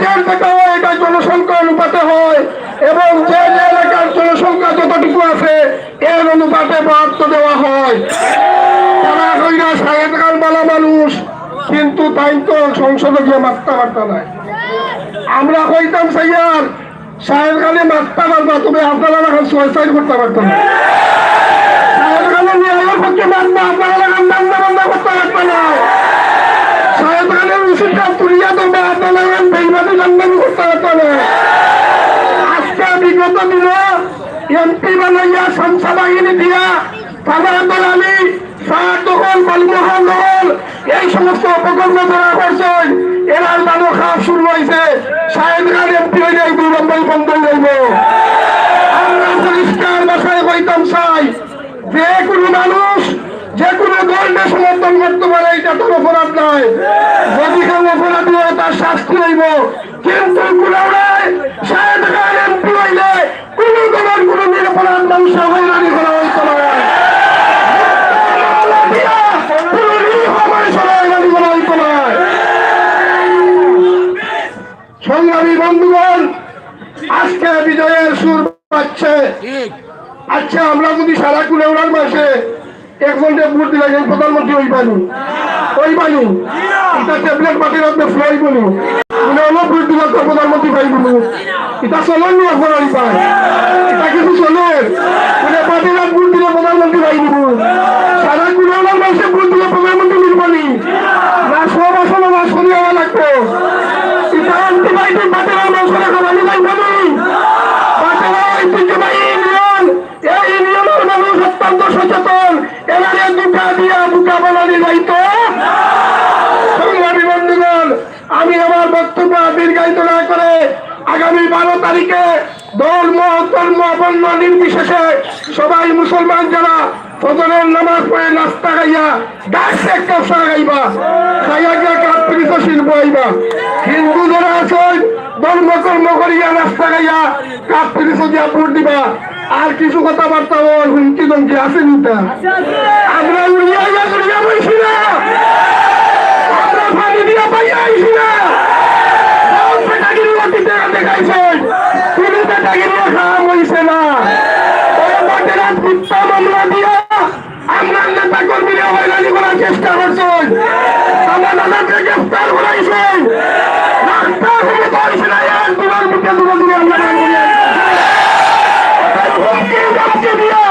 বাজার থেকে হয়, এটা জনসংখ্যা অনুপাতে হয় এবং যে যে এলাকার জনসংখ্যা যতটুকু আছে, এর অনুপাতে বরাদ্দ দেওয়া হয়। তারা হইরা সাহেব বালা মানুষ, কিন্তু তাই তো সংসদে গিয়ে মাত্রা মাত্রা নাই। আমরা কইতাম সাইয়ার সাহেব খালি মাত্রা মারবা তুমি আপনারা এখন সুইসাইড করতে পারতো এমপি বানাইয়া বাহিনী দিয়া সার এই সমস্ত অপকর্ম যারা করছেন এরা শুরু হয়েছে। সাহেব খান এমপি হয়ে বন্ধ আমরা পরিষ্কার ভাষায় কইতাম চাই যে কোনো মানুষ, যে কোনো দলকে সমর্থন করতে পারে, এটা তার অপরাধ নয়। যদি কেউ অপরাধ হয়, তার শাস্তি হইব। কিন্তু নিরাপরাধ মানুষ হয়রানি করা হইতে সংগ্রামী বন্ধুগণ আজকে বিজয়ের সুর পাচ্ছে আচ্ছা আমরা যদি সারা কুলেউড়ার মাসে এক ঘণ্টা ভোট দিলে প্রধানমন্ত্রী ওই পানি ওই পানি এটা ট্যাবলেট পাটির মধ্যে ফ্লাই বলু। মানে অলপ ভোট দিলে প্রধানমন্ত্রী পাই বলু। এটা চলেন এখন পায়। এটা কিছু মানে পাটির ভোট দিলে প্রধানমন্ত্রী পাই দিব সারা কুলেউড়ার মাসে ভোট দিলে প্রধানমন্ত্রী নির্বাণী না সব আসলে না সরিয়ে লাগবে। লাগবে অত্যন্ত সচেতন। এনারে দুটা দিয়া বুকা বানানি যাইতো সংগ্রামী আমি আমার বক্তব্য দীর্ঘায়িত না করে আগামী বারো তারিখে ধর্ম ধর্ম, বর্ণ, নির্বিশেষে সবাই মুসলমান যারা ফজরের নামাজ পড়ে নাস্তা খাইয়া, গাছ একটা গাইবা খাইয়া গিয়া কাপ্রিত শিল্প আইবা হিন্দু যারা আছেন ধর্ম কর্ম করিয়া নাস্তা খাইয়া কাপ্রিত দিয়া ভোট দিবা। আর কিছু কথাবার্তা বল হুমকি দমকি আছে নিতা আমরা উড়িয়া উড়িয়া বইছি না। করার চেষ্টা করছেন আমার দাদাকে গ্রেফতার করাইছেন রাস্তা থেকে তো হইছে না এক দুবার মুখে দুটো দিকে আমরা নাম করিয়া হুমকি ধমকি দিয়া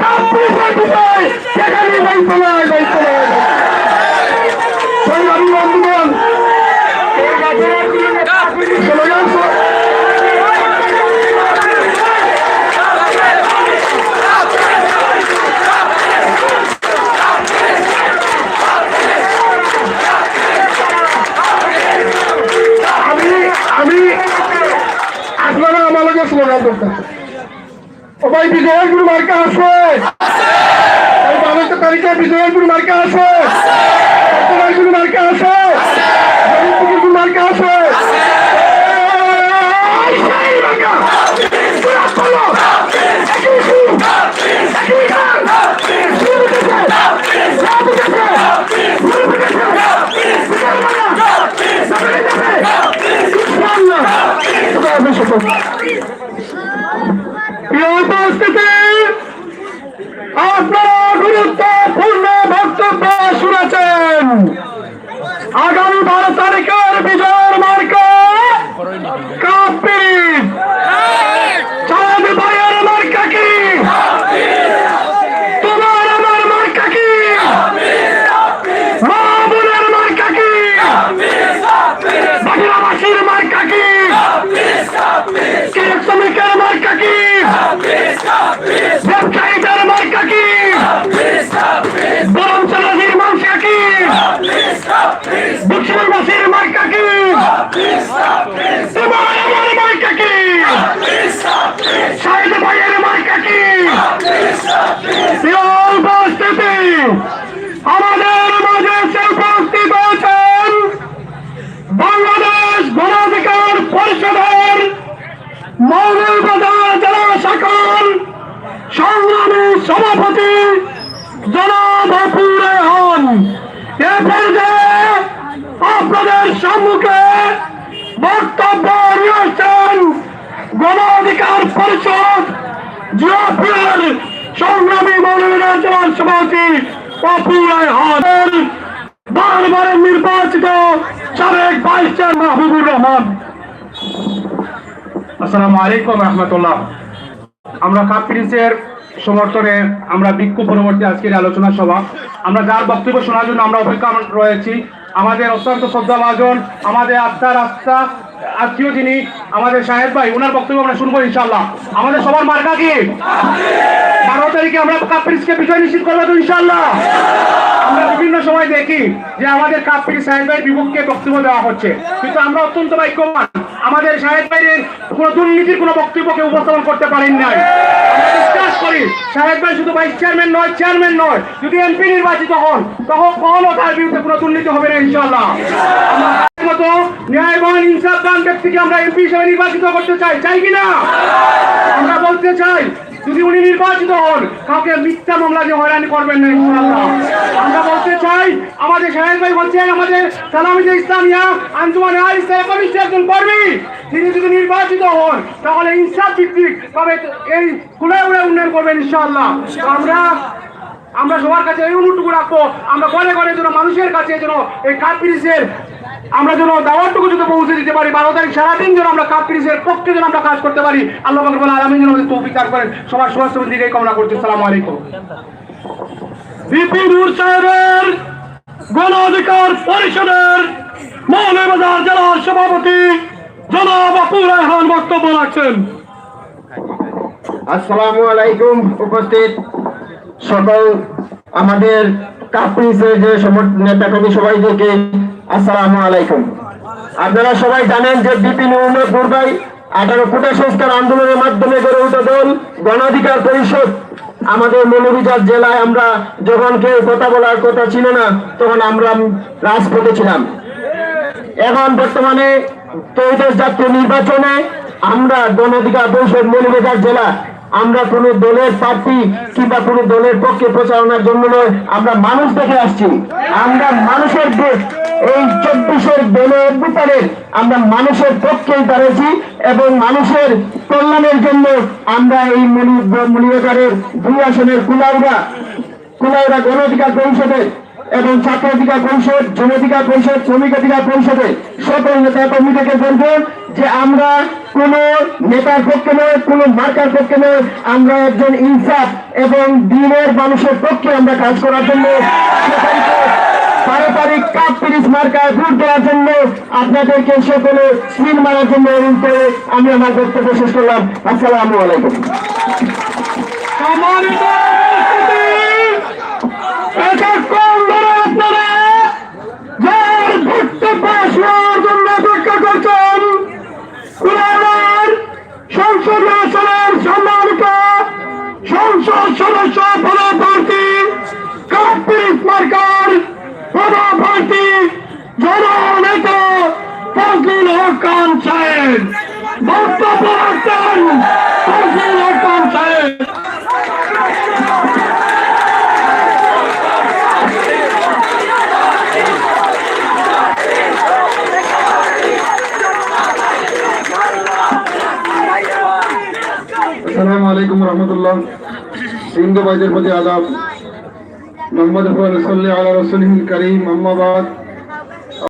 কাপুর দিতে সেখানে দায়িত্ব নয় দায়িত্ব নয় সংগ্রামী বন্ধুগণ চলে যান আমি আমি আপনারা আমার লগে স্লোগান করতেছেন ও ভাই বিজয়পুর মার্কা আছে বারো তারিখে বিজয়পুর মার্কা আছে আগামী বারো তারিখের বিজয়। মৌলবাজার জেলা শাখার সংগ্রামী সভাপতি জনাব অপুরে হন। এ পর্যায়ে আপনাদের সম্মুখে বক্তব্য নিয়েছেন গণ অধিকার পরিষদ জিয়াপুরের সংগ্রামী মৌলবাজার জেলার সভাপতি অপুরে হন। বারবারের নির্বাচিত সাবেক ভাইস চেয়ারম্যান মাহবুবুর রহমান। আসসালামু আলাইকুম রহমতুল্লাহ। আমরা কাপ প্রিন্সের সমর্থনে আমরা বিক্ষোভ পরবর্তী আজকের আলোচনা সভা। আমরা যার বক্তব্য শোনার জন্য আমরা অপেক্ষা রয়েছি। আমাদের অত্যন্ত শ্রদ্ধা ভাজন আমাদের আত্মার আস্থা, আত্মীয় যিনি, আমাদের সাহেব ভাই ওনার বক্তব্য আমরা শুনব ইনশাল্লাহ আমাদের সবার মার্কা কি? বারো তারিখে আমরা কাপ প্রিন্সকে বিজয় নিশ্চিত করব তো ইনশাল্লাহ আমরা বিভিন্ন সময় দেখি যে আমাদের কাপ্পির সাহেব ভাইয়ের বিপক্ষে বক্তব্য দেওয়া হচ্ছে। কিন্তু আমরা অত্যন্ত ভাগ্যবান। আমাদের সাহেব ভাইয়ের কোনো দুর্নীতির কোনো বক্তব্যকে উপস্থাপন করতে পারেন নাই। সাহেব শুধু চেয়ারম্যান নয় চেয়ারম্যান নয়। যদি এমপি নির্বাচিত হন, তখন মতো ব্যক্তিকে আমরা নির্বাচিত করতে চাই চাই আমরা বলতে চাই যদি উনি নির্বাচিত হন, কাউকে মিথ্যা মামলা দিয়ে হয়রানি করবেন না, ইনশাআল্লাহ। আমরা বলতে চাই, আমাদের শাহেদ ভাই বলছেন, আমাদের সালামিজ ইসলামিয়া, আঞ্জুমান একজন কর্মী। তিনি যদি নির্বাচিত হন, তাহলে ইনসাফ ভিত্তিক তবে এই খুলে উড়ে উন্নয়ন করবেন, ইনশাআল্লাহ। আমরা আমরা সবার কাছে এই অনুটুকু রাখব, আমরা ঘরে ঘরে যেন মানুষের কাছে যেন এই কার্পিসের আমরা যেন দাওয়াতটুকু যদি পৌঁছে দিতে পারি, বারো তারিখ সারাদিন যেন আমরা কাপ্রিসের পক্ষে যেন আমরা কাজ করতে পারি। আল্লাহ বাকর আলমী যেন আমাদের তৌফিক করেন। সবার সুস্বাস্থ্য দিকে কামনা করছি। সালাম আলাইকুম। বিপিনুর সাহেবের গণ অধিকার পরিষদের মৌলবাজার জেলার সভাপতি জনাব আপুর রহমান বক্তব্য রাখছেন। আসসালামু আলাইকুম, উপস্থিত সকল আমাদের কাপ্রিসের যে নেতাকর্মী সবাইদেরকে আসসালামু আলাইকুম। আপনারা সবাই জানেন যে বিপিন উমর পূর্বাই আঠারো কোটা সংস্কার আন্দোলনের মাধ্যমে গড়ে উঠা দল, গণ অধিকার পরিষদ। আমাদের মৌলভীবাজার জেলায় আমরা যখন কেউ কথা বলার কথা ছিল না, তখন আমরা রাজপথে ছিলাম। এখন বর্তমানে ত্রয়োদশ জাতীয় নির্বাচনে আমরা গণাধিকার পরিষদ মৌলভীবাজার জেলা আমরা কোনো দলের প্রার্থী কিংবা কোনো দলের পক্ষে প্রচারণার জন্য নয়, আমরা মানুষ দেখে আসছি। আমরা মানুষের দেশ, এই চব্বিশের দলে অভ্যুত্থানের আমরা মানুষের পক্ষেই দাঁড়িয়েছি এবং মানুষের কল্যাণের জন্য আমরা এই মৌলভীবাজারের দুই আসনের কুলাউরা কুলাউরা গণ অধিকার পরিষদের এবং ছাত্র অধিকার পরিষদ জন অধিকার পরিষদ, শ্রমিক অধিকার পরিষদে সকল নেতা কর্মীদেরকে বলব যে আমরা কোন নেতার পক্ষে নয়, কোন মার্কার পক্ষে নয়, আমরা একজন ইনসাফ এবং দিনের মানুষের পক্ষে আমরা কাজ করার জন্য পারিবারিক কাপ পিরিস মার্কায় ভোট দেওয়ার জন্য আপনাদেরকে সকলে সিল মারার জন্য অনুরোধ করে আমি আমার বক্তব্য শেষ করলাম। আসসালামু আলাইকুম সম্মানিত উপস্থিতি, এতক্ষণ ধরে আপনারা যার বক্তব্য শোনার জন্য অপেক্ষা করছেন কুলাউড়ার সংসদ আসনের সম্মানিত সংসদ সদস্য পদপ্রার্থী কাপ্রিস মার্কার পদপ্রার্থী জননেতা ফজলুল হক খান সাহেব বক্তব্য রাখছেন ফজলুল হক খান সাহেব আসসালামু আলাইকুম রহমতুল্লাহ হিন্দু सिंधुबाईमध्ये आदाब मोहम्मद रसुल करीम अम्माबाद